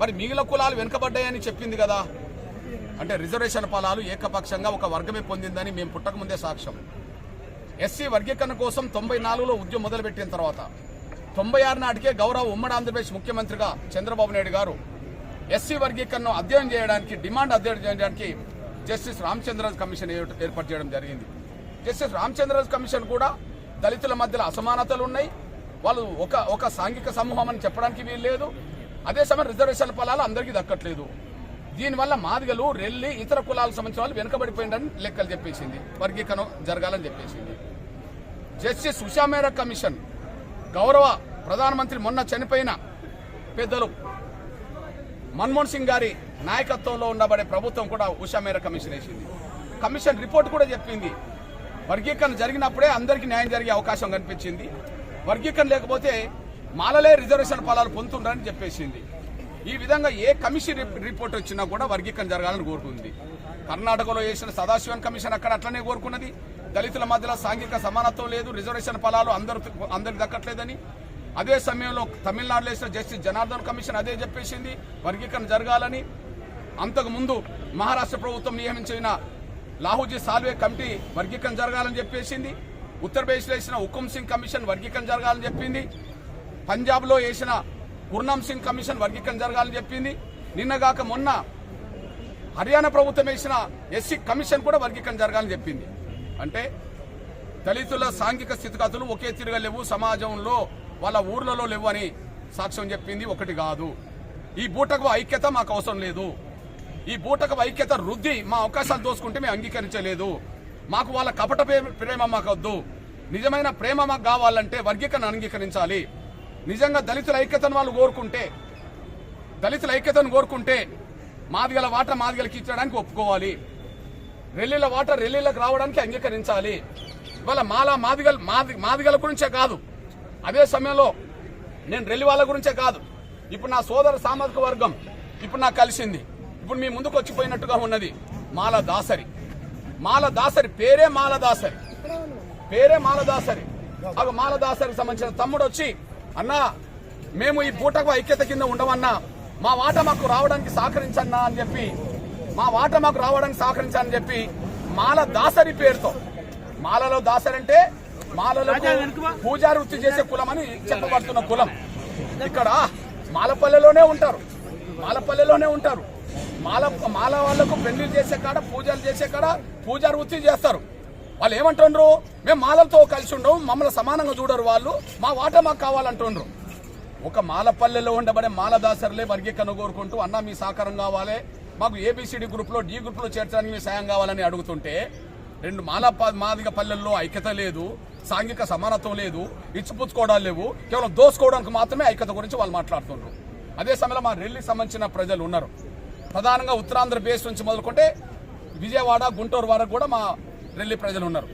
మరి మిగిలిన కులాలు వెనుకబడ్డాయని చెప్పింది కదా. అంటే రిజర్వేషన్ ఫలాలు ఏకపక్షంగా ఒక వర్గమే పొందిందని మేము పుట్టకముందే సాక్ష్యం. ఎస్సీ వర్గీకరణ కోసం తొంభై నాలుగులో ఉద్యమం మొదలుపెట్టిన తర్వాత తొంభై ఆరు నాటికే గౌరవ ఉమ్మడి ఆంధ్రప్రదేశ్ ముఖ్యమంత్రిగా చంద్రబాబు నాయుడు గారు ఎస్సీ వర్గీకరణను అధ్యయనం చేయడానికి డిమాండ్ అధ్యయనం చేయడానికి జస్టిస్ రామచంద్రరాజు కమిషన్ ఏర్పాటు చేయడం జరిగింది. జస్టిస్ రామచంద్రరాజు కమిషన్ కూడా దళితుల మధ్యలో అసమానతలు ఉన్నాయి. వాళ్ళు ఒక ఒక సాంఘిక సమూహం అని చెప్పడానికి వీలు లేదు. అదే సమయం రిజర్వేషన్ ఫలాలు అందరికీ దక్కట్లేదు. దీనివల్ల మాదిగలు రెల్లి ఇతర కులాలకు సంబంధించిన వాళ్ళు వెనుకబడిపోయిందని లెక్కలు చెప్పేసింది. వర్గీకరణ జరగాలని చెప్పేసింది. జస్టిస్ ఉషామేరా కమిషన్ గౌరవ ప్రధానమంత్రి మొన్న చనిపోయిన పెద్దలు మన్మోహన్ సింగ్ గారి నాయకత్వంలో ఉండబడే ప్రభుత్వం కూడా ఉషా మేర కమిషన్ వేసింది. కమిషన్ రిపోర్ట్ కూడా చెప్పింది. వర్గీకరణ జరిగినప్పుడే అందరికీ న్యాయం జరిగే అవకాశం కనిపించింది. వర్గీకరణ లేకపోతే మాలలే రిజర్వేషన్ ఫలాలు పొందుతుంటారని చెప్పేసింది. ఈ విధంగా ఏ కమిషన్ రిప్- రిపోర్ట్ వచ్చినా కూడా వర్గీకరణ జరగాలని కోరుకుంది. కర్ణాటకలో వేసిన సదాశివన్ కమిషన్ అక్కడ అట్లనే కోరుకున్నది. దళితుల మధ్యలో సాంఘిక సమానత్వం లేదు రిజర్వేషన్ ఫలాలు అందరూ అందరికి దక్కట్లేదని. అదే సమయంలో తమిళనాడులో వేసిన జస్టిస్ జనార్దన్ కమిషన్ అదే చెప్పేసింది. వర్గీకరణ జరగాలని. అంతకు ముందు మహారాష్ట్ర ప్రభుత్వం నియమించిన లాహూజీ సాల్వే కమిటీ వర్గీకరణ జరగాలని చెప్పేసింది. ఉత్తరప్రదేశ్లో వేసిన హుకుం సింగ్ కమిషన్ వర్గీకరణ జరగాలని చెప్పింది. పంజాబ్లో వేసిన గుర్నామ్ సింగ్ కమిషన్ వర్గీకరణ జరగాలని చెప్పింది. నిన్నగాక మొన్న హర్యానా ప్రభుత్వం వేసిన ఎస్సీ కమిషన్ కూడా వర్గీకరణ జరగాలని చెప్పింది. అంటే దళితుల సాంఘిక స్థితిగతులు ఒకే తిరగలేవు సమాజంలో వాళ్ళ ఊర్లలో లేవు అని సాక్ష్యం చెప్పింది. ఒకటి కాదు. ఈ బూటకు ఐక్యత మాకు అవసరం లేదు. ఈ బూటకు ఐక్యత రుద్ది మా అవకాశాలు దోసుకుంటే మేము అంగీకరించలేదు. మాకు వాళ్ళ కపట ప్రేమ మాకు వద్దు నిజమైన ప్రేమ మాకు కావాలంటే వర్గీకరణ అంగీకరించాలి. నిజంగా దళితుల ఐక్యతను వాళ్ళు కోరుకుంటే దళితుల ఐక్యతను కోరుకుంటే మాదిగల వాటర్ మాదిగలకి ఇచ్చడానికి ఒప్పుకోవాలి. రెల్లిల వాటర్ రెల్లీలకు రావడానికి అంగీకరించాలి. ఇవాళ మాల మాదిగల మాది మాదిగల గురించే కాదు. అదే సమయంలో నేను రెల్లి వాళ్ళ గురించే కాదు. ఇప్పుడు నా సోదర సామాజిక వర్గం ఇప్పుడు నాకు కలిసింది. ఇప్పుడు మీ ముందుకు వచ్చిపోయినట్టుగా ఉన్నది మాల దాసరి. మాల దాసరి పేరే మాల దాసరి. పేరే మాలదాసరి మాల దాసరికి సంబంధించిన తమ్ముడు వచ్చి అన్నా మేము ఈ పూటకు ఐక్యత కింద ఉండమన్నా మా వాట మాకు రావడానికి సహకరించన్నా అని చెప్పి మా వాట మాకు రావడానికి సహకరించని చెప్పి మాల దాసరి పేరుతో మాలలో దాసరి అంటే మాలలో పూజారి వృత్తి చేసే కులం అని చెప్పబడుతున్న కులం. ఇక్కడ మాలపల్లెలోనే ఉంటారు మాలపల్లెలోనే ఉంటారు. మాల మాల వాళ్ళకు పెళ్ళిళ్ళు చేసే కాడ పూజలు చేసే కాడ పూజారి వృత్తి చేస్తారు. వాళ్ళు ఏమంటుండ్రు మేము మాలలతో కలిసి ఉండవు మమ్మల్ని సమానంగా చూడరు వాళ్ళు. మా వాట మాకు కావాలంటుండ్రు. ఒక మాలపల్లెలో ఉండబడే మాలదాసరులే వర్గీకరణ కోరుకుంటూ అన్న మీ సహకారం కావాలి. మాకు ఏబిసిడి గ్రూప్లో డి గ్రూప్లో చేర్చడానికి మీ సాయం కావాలని అడుగుతుంటే రెండు మాల ప- మాదిగ పల్లెల్లో ఐక్యత లేదు సాంఘిక సమానత్వం లేదు ఇచ్చిపుచ్చుకోవడాలు లేవు. కేవలం దోసుకోవడానికి మాత్రమే ఐక్యత గురించి వాళ్ళు మాట్లాడుతున్నారు అదే సమయంలో మా రెల్లికి సంబంధించిన ప్రజలు ఉన్నారు. ప్రధానంగా ఉత్తరాంధ్ర బేస్ నుంచి మొదలుకుంటే విజయవాడ గుంటూరు వరకు కూడా మా రెల్లి ప్రజలు ఉన్నారు.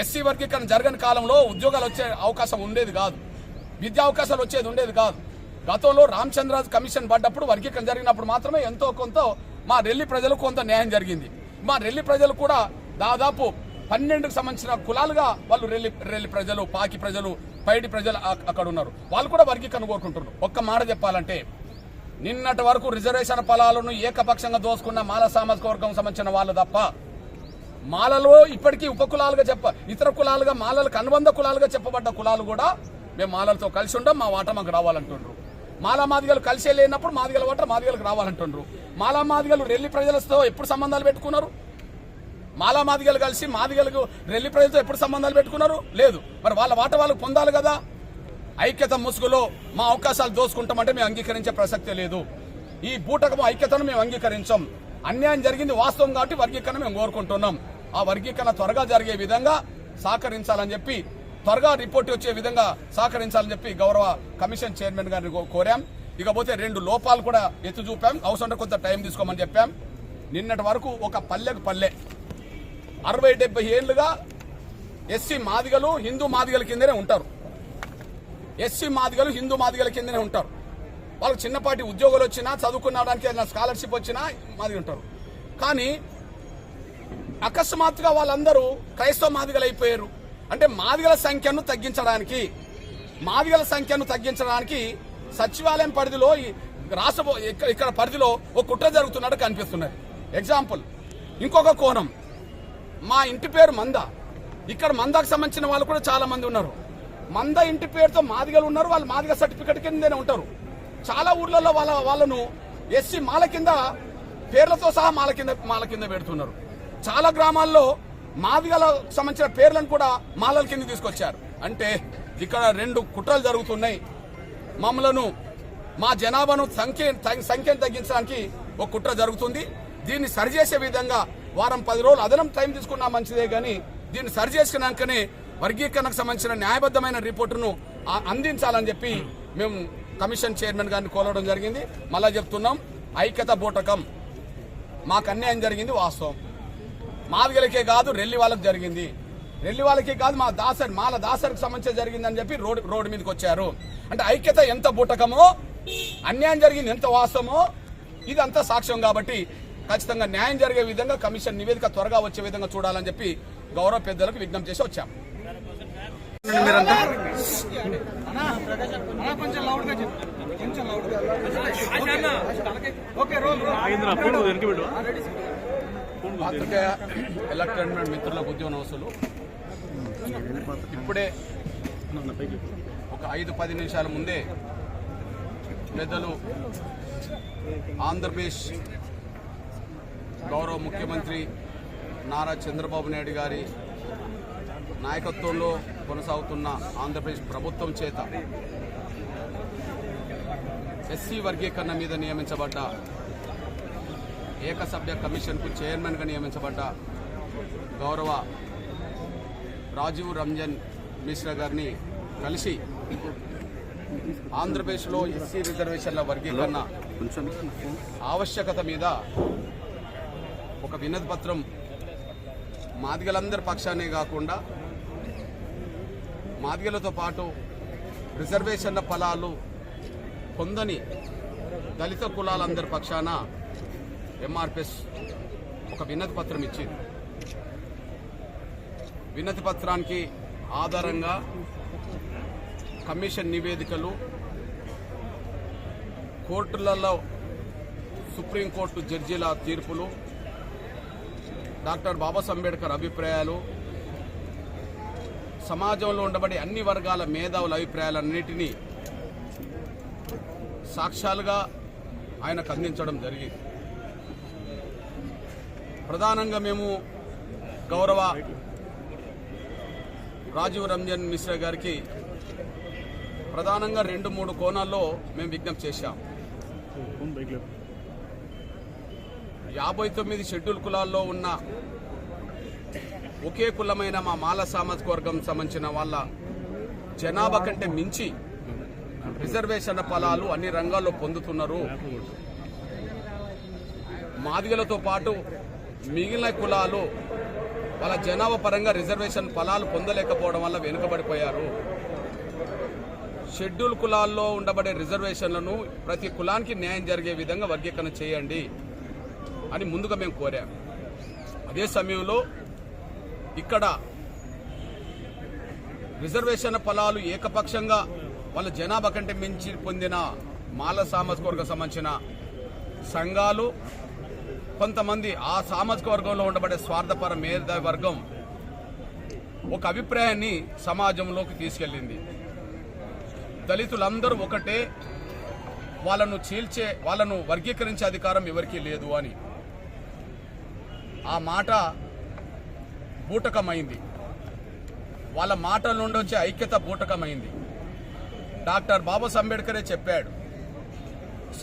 ఎస్సీ వర్గీకరణ జరగని కాలంలో ఉద్యోగాలు వచ్చే అవకాశం ఉండేది కాదు. విద్యా అవకాశాలు వచ్చేది ఉండేది కాదు. గతంలో రామచంద్రరాజు కమిషన్ పడ్డప్పుడు వర్గీకరణ జరిగినప్పుడు మాత్రమే ఎంతో కొంత మా రెల్లి ప్రజలు కొంత న్యాయం జరిగింది. మా రెల్లి ప్రజలు కూడా దాదాపు పన్నెండుకు సంబంధించిన కులాలుగా వాళ్ళు రెల్లి రెల్లి ప్రజలు పాకి ప్రజలు పైడి ప్రజలు అక్కడ ఉన్నారు. వాళ్ళు కూడా వర్గీకరణ కోరుకుంటున్నారు. ఒక్క మాట చెప్పాలంటే నిన్నటి వరకు రిజర్వేషన్ ఫలాలను ఏకపక్షంగా దోసుకున్న మాల సామాజిక వర్గం సంబంధించిన వాళ్ళు తప్ప మాలలో ఇప్పటికీ ఉపకులాలుగా చెప్ప ఇతర కులాలుగా మాలలకు అనుబంధ కులాలుగా చెప్పబడ్డ కులాలు కూడా మేము మాలలతో కలిసి ఉండం మా వాట మాకు రావాలంటుండ్రు. మాలా మాదిగలు కలిసే లేనప్పుడు మాదిగల వాట మాదిగలకు రావాలంటుండ్రు. మాలా మాదిగలు రెల్లి ప్రజలతో ఎప్పుడు సంబంధాలు పెట్టుకున్నారు? మాలా మాదిగలు కలిసి మాదిగలకు రెల్లి ప్రజలతో ఎప్పుడు సంబంధాలు పెట్టుకున్నారు? లేదు. మరి వాళ్ళ వాట వాళ్ళకు పొందాలి కదా? ఐక్యత ముసుగులో మా అవకాశాలు దోసుకుంటామంటే మేము అంగీకరించే ప్రసక్తే లేదు. ఈ బూటకము ఐక్యతను మేము అంగీకరించాం. అన్యాయం జరిగింది వాస్తవం కాబట్టి వర్గీకరణ మేము కోరుకుంటున్నాం. ఆ వర్గీకరణ త్వరగా జరిగే విధంగా సహకరించాలని చెప్పి త్వరగా రిపోర్ట్ వచ్చే విధంగా సహకరించాలని చెప్పి గౌరవ కమిషన్ చైర్మన్ గారిని కోరాం. ఇకపోతే రెండు లోపాలు కూడా ఎత్తు చూపాం. అవసరం కొంత టైం తీసుకోమని చెప్పాం. నిన్నటి వరకు ఒక పల్లెకు పల్లె. అరవై డెబ్బై ఏళ్ళుగా ఎస్సీ మాదిగలు హిందూ మాదిగల కిందనే ఉంటారు. ఎస్సీ మాదిగలు హిందూ మాదిగల కిందనే ఉంటారు. వాళ్ళకి చిన్నపాటి ఉద్యోగాలు వచ్చినా చదువుకున్నడానికి ఏదైనా స్కాలర్షిప్ వచ్చినా మాదిరి ఉంటారు. కానీ అకస్మాత్తుగా వాళ్ళందరూ క్రైస్తవ మాదిగలు అయిపోయారు. అంటే మాదిగల సంఖ్యను తగ్గించడానికి మాదిగల సంఖ్యను తగ్గించడానికి సచివాలయం పరిధిలో ఈ రాష్ట్ర ఇక్కడ పరిధిలో ఒక కుట్ర జరుగుతున్నట్టు కనిపిస్తున్నది ఎగ్జాంపుల్ ఇంకొక కోణం. మా ఇంటి పేరు మంద. ఇక్కడ మందకు సంబంధించిన వాళ్ళు కూడా చాలా మంది ఉన్నారు. మంద ఇంటి పేరుతో మాదిగలు ఉన్నారు వాళ్ళు మాదిగ సర్టిఫికెట్ కిందనే ఉంటారు. చాలా ఊర్లలో వాళ్ళ వాళ్ళను ఎస్సీ మాల కింద పేర్లతో సహా మాల కింద మాల కింద పెడుతున్నారు. చాలా గ్రామాల్లో మాదిగల సంబంధించిన పేర్లను కూడా మాలల కింద తీసుకొచ్చారు. అంటే ఇక్కడ రెండు కుట్రలు జరుగుతున్నాయి. మమ్మలను మా జనాభాను సంఖ్య సంఖ్యను తగ్గించడానికి ఒక కుట్ర జరుగుతుంది. దీన్ని సరిచేసే విధంగా వారం పది రోజులు అదనం టైం తీసుకున్నా మంచిదే కానీ దీన్ని సరిచేసుకున్నాకనే వర్గీకరణకు సంబంధించిన న్యాయబద్ధమైన రిపోర్టును అందించాలని చెప్పి మేము కమిషన్ చైర్మన్ గారిని కోలవడం జరిగింది. మళ్ళా చెప్తున్నాం ఐక్యత బూటకం. మాకు అన్యాయం జరిగింది వాస్తవం. మాదిగలకే కాదు రెల్లి వాళ్ళకి జరిగింది. రెల్లి వాళ్ళకే కాదు మా దాసరి మాల దాసరికి సంబంధించి జరిగిందని చెప్పి రోడ్ రోడ్డు మీదకి వచ్చారు. అంటే ఐక్యత ఎంత బూటకమో అన్యాయం జరిగింది ఎంత వాస్తవమో ఇదంతా సాక్ష్యం కాబట్టి ఖచ్చితంగా న్యాయం జరిగే విధంగా కమిషన్ నివేదిక త్వరగా వచ్చే విధంగా చూడాలని చెప్పి గౌరవ పెద్దలకు విజ్ఞప్తి చేసి వచ్చాం. పాత్రికేయ ఎలక్ట్రానిక్ మిత్రులకు ఉద్యోగనవసులు ఇప్పుడే ఒక ఐదు పది నిమిషాల ముందే పెద్దలు ఆంధ్రప్రదేశ్ గౌరవ ముఖ్యమంత్రి నారా చంద్రబాబు నాయుడు గారి నాయకత్వంలో కొనసాగుతున్న ఆంధ్రప్రదేశ్ ప్రభుత్వం చేత ఎస్సీ వర్గీకరణ మీద నియమించబడ్డ ఏకసభ్య కమిషన్కు చైర్మన్గా నియమించబడ్డ గౌరవ రాజీవ్ రంజన్ మిశ్రా గారిని కలిసి ఆంధ్రప్రదేశ్లో ఎస్సీ రిజర్వేషన్ల వర్గీకరణ ఆవశ్యకత మీద ఒక వినతిపత్రం మాదిగలందరి పక్షానే కాకుండా మాదిగలతో పాటు రిజర్వేషన్ల ఫలాలు పొందని దళిత కులాలందరి పక్షాన ఎంఆర్పిఎస్ ఒక వినతి పత్రం ఇచ్చింది. వినతి పత్రానికి ఆధారంగా కమిషన్ నివేదికలు కోర్టులలో సుప్రీంకోర్టు జడ్జీల తీర్పులు డాక్టర్ బాబాసాహెబ్ అంబేద్కర్ అభిప్రాయాలు సమాజంలో ఉండబడే అన్ని వర్గాల మేధావుల అభిప్రాయాలన్నిటినీ సాక్ష్యాలుగా ఆయనకు అందించడం జరిగింది. ప్రధానంగా మేము గౌరవ రాజీవ్ రంజన్ మిశ్రా గారికి ప్రధానంగా రెండు మూడు కోణాల్లో మేము విజ్ఞప్తి చేశాం. యాభై తొమ్మిది షెడ్యూల్ కులాల్లో ఉన్న ఒకే కులమైన మా మాల సామాజిక వర్గం సంబంధించిన వాళ్ళ జనాభా కంటే మించి రిజర్వేషన్ ఫలాలు అన్ని రంగాల్లో పొందుతున్నారు. మాదిగలతో పాటు మిగిలిన కులాలు వాళ్ళ జనాభా పరంగా రిజర్వేషన్ ఫలాలు పొందలేకపోవడం వల్ల వెనుకబడిపోయారు. షెడ్యూల్ కులాల్లో ఉండబడే రిజర్వేషన్లను ప్రతి కులానికి న్యాయం జరిగే విధంగా వర్గీకరణ చేయండి అని ముందుగా మేము కోరాం. అదే సమయంలో ఇక్కడ రిజర్వేషన్ ఫలాలు ఏకపక్షంగా వాళ్ళ జనాభా కంటే మించి పొందిన మాల సామాజిక వర్గం సంబంధించిన సంఘాలు కొంతమంది ఆ సామాజిక వర్గంలో ఉండబడే స్వార్థపర మేధ వర్గం ఒక అభిప్రాయాన్ని సమాజంలోకి తీసుకెళ్ళింది. దళితులందరూ ఒకటే వాళ్ళను చీల్చే వాళ్ళను వర్గీకరించే అధికారం ఎవరికీ లేదు అని. ఆ మాట బూటకమైంది. వాళ్ళ మాటల నుండి వచ్చే ఐక్యత బూటకమైంది. డాక్టర్ బాబాసాహెబ్ అంబేద్కరే చెప్పాడు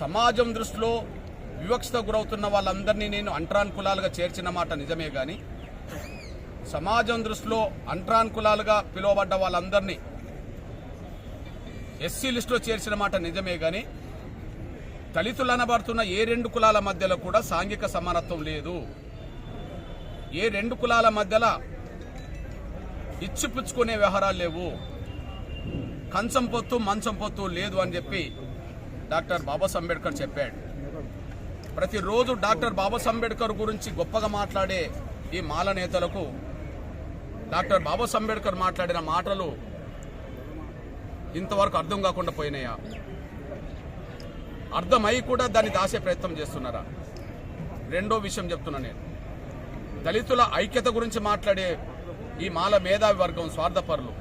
సమాజం దృష్టిలో వివక్షత గురవుతున్న వాళ్ళందరినీ నేను అంట్రాన్ కులాలుగా చేర్చిన మాట నిజమే గాని సమాజం దృష్టిలో అంట్రాన్ కులాలుగా పిలువబడ్డ వాళ్ళందరినీ ఎస్సీ లిస్టులో చేర్చిన మాట నిజమే గాని దళితులు అనబడుతున్న ఏ రెండు కులాల మధ్యలో కూడా సాంఘిక సమానత్వం లేదు. ఏ రెండు కులాల మధ్యలో ఇచ్చిపుచ్చుకునే వ్యవహారాలు లేవు. కంచం పొత్తు మంచం పొత్తు లేదు అని చెప్పి డాక్టర్ బాబాసాహెబ్ అంబేద్కర్ చెప్పాడు. ప్రతిరోజు డాక్టర్ బాబాసాహెబ్ అంబేద్కర్ గురించి గొప్పగా మాట్లాడే ఈ మాల నేతలకు డాక్టర్ బాబాసాహెబ్ అంబేద్కర్ మాట్లాడిన మాటలు ఇంతవరకు అర్థం కాకుండా పోయినాయా? అర్థమై కూడా దాన్ని దాసే ప్రయత్నం చేస్తున్నారా? రెండో విషయం చెప్తున్నా నేను. దళితుల ఐక్యత గురించి మాట్లాడే ఈ మాల మేధావి వర్గం స్వార్థపరులు.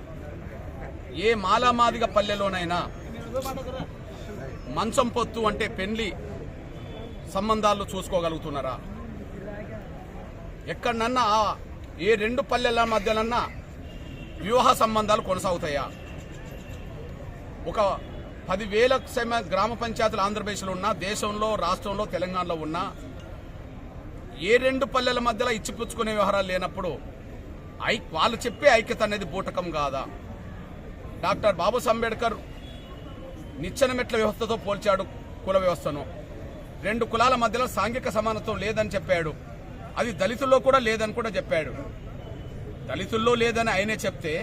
ఏ మాలామాదిగ పల్లెలోనైనా మంచం పొత్తు అంటే పెళ్ళి సంబంధాలు చూసుకోగలుగుతున్నారా? ఎక్కడనన్నా ఏ రెండు పల్లెల మధ్యనన్నా వివాహ సంబంధాలు కొనసాగుతాయా? ఒక పదివేల గ్రామ పంచాయతీలు ఆంధ్రప్రదేశ్లో ఉన్నా దేశంలో రాష్ట్రంలో తెలంగాణలో ఉన్నా ఏ రెండు పల్లెల మధ్యలో ఇచ్చిపుచ్చుకునే వ్యవహారాలు లేనప్పుడు ఐ వాళ్ళు చెప్పే ఐక్యత అనేది బూటకం కాదా? డాక్టర్ బాబు అంబేద్కర్ నిచ్చెన మెట్ల వ్యవస్థతో పోల్చాడు కుల వ్యవస్థను. రెండు కులాల మధ్యలో సాంఘిక సమానత్వం లేదని చెప్పాడు. అది దళితుల్లో కూడా లేదని కూడా చెప్పాడు. దళితుల్లో లేదని ఆయనే చెప్తే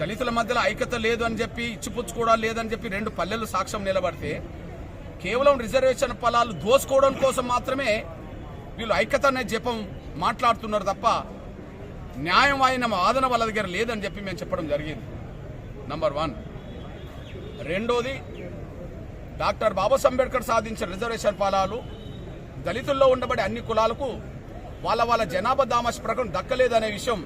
దళితుల మధ్యలో ఐక్యత లేదు అని చెప్పి ఇచ్చిపుచ్చుకోవడం లేదని చెప్పి రెండు పల్లెలు సాక్ష్యం నిలబడితే కేవలం రిజర్వేషన్ ఫలాలు దోసుకోవడం కోసం మాత్రమే వీళ్ళు ఐక్యతనే జపం మాట్లాడుతున్నారు తప్ప న్యాయం అయిన వాదన వాళ్ళ దగ్గర లేదని చెప్పి మేము చెప్పడం జరిగింది. నంబర్ వన్ రెండోది డాక్టర్ బాబాసాహెబ్ అంబేద్కర్ సాధించిన రిజర్వేషన్ ఫలాలు దళితుల్లో ఉండబడే అన్ని కులాలకు వాళ్ళ వాళ్ళ జనాభా దామాష ప్రకారం దక్కలేదనే విషయం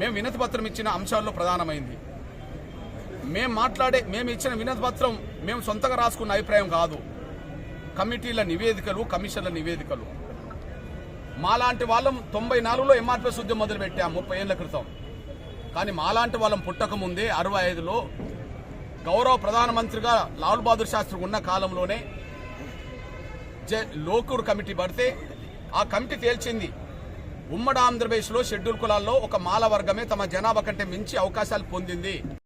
మేము వినతిపత్రం ఇచ్చిన అంశాల్లో ప్రధానమైంది. మేము మాట్లాడే మేము ఇచ్చిన వినతిపత్రం మేము సొంతంగా రాసుకున్న అభిప్రాయం కాదు. కమిటీల నివేదికలు కమిషన్ల నివేదికలు. మాలాంటి వాళ్ళం తొంభై నాలుగులో ఎంఆర్పిఎస్ ఉద్యమం మొదలుపెట్టాం ముప్పై ఏళ్ళ క్రితం. కానీ మాలాంటి వాళ్ళం పుట్టకముందే అరవై ఐదులో గౌరవ ప్రధానమంత్రిగా లాల్ బహదూర్ శాస్త్రి ఉన్న కాలంలోనే జ- లోకూర్ కమిటీ పడితే ఆ కమిటీ తేల్చింది. ఉమ్మడి ఆంధ్రప్రదేశ్లో షెడ్యూల్ కులాల్లో ఒక మాల వర్గమే తమ జనాభా కంటే మించి అవకాశాలు పొందింది.